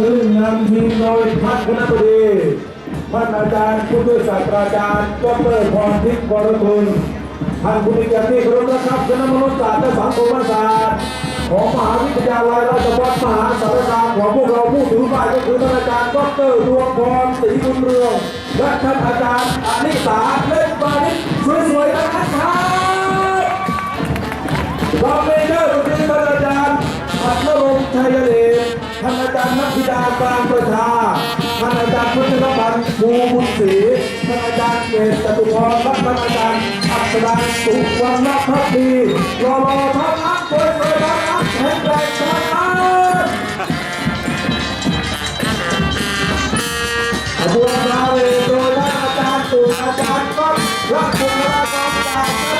ซึ่งนำทีมโดยท่านคณะบดีท่านอาจารย์ผู้ช่วยศาสตราจารย์ดรพรทิพย์วรคุณท่านผู้มีเกียรติเคารพนะครับคณะมนุษยศาสตร์และสังคมศาสตร์ของมหาวิทยาลัยราชภัฏมหาสารคามของพวกเราผู้ถือป้ายก็คือท่านอาจารย์ดรดวงพรศรีบุญเรืองและท่านอาจารย์อนิสาเล่นบานิชานอาจารย์เจตุพรรัตนอาจารย์อัศดาสุวรรณพักดีรอรอทั้งนั้นสวยสวยทักอัพแข็งแรงทั้งนั้นขบวนพาเหรดโดยอาจารย์ตุลอาจารย์ก้องรักคุณรักรจากท่านอาจาร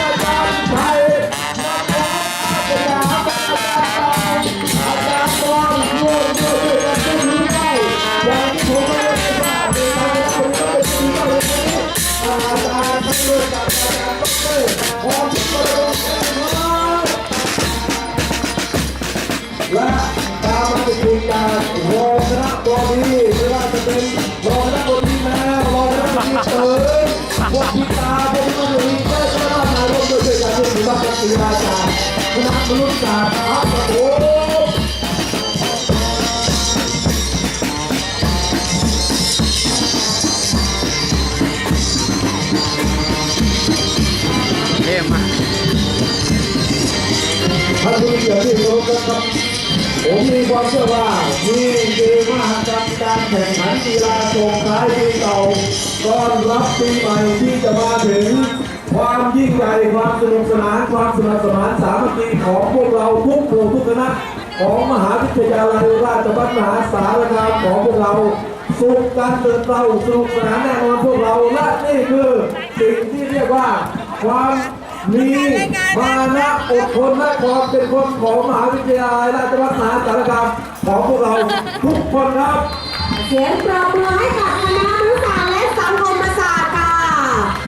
และตามมาติดติดการรองคณะบดีไม่ว่าจะเป็นรองคณะบดีแม่รองคณะบดีเต๋อพวกพิตาพวกนี้ก็มีก็จะมามารวมด้วยช่วยกันที่ถือว่าเป็นศิลาจารย์คณะมนุษยศาสตร์ครับโอ้ มากท่านผู้มีเกียรติที่เคารพนครับผมมีความเชื่อว่านี่คือมหากรรมการแข่งขันกีฬาส่งท้ายปีเก่าต้อนรับปีใหม่ที่จะมาถึง ความยิ่งใหญ่ความสนุกสนานความสนุกสนานสามัคคีของพวกเราทุกหมู่ทุกคณะของมหาวิทยาลัยราชภัฏมหาสารคามของพวกเราสุขการเดินเราสนุกสนานแน่นอนพวกเราและนี่คือสิ่งที่เรียกว่าความ มีมานะอดทนและความเป็นคนของมหาวิทยาลัยราชภัฏมหาสารคามของพวกเราทุกคนครับ เสียงปรบมือให้กับน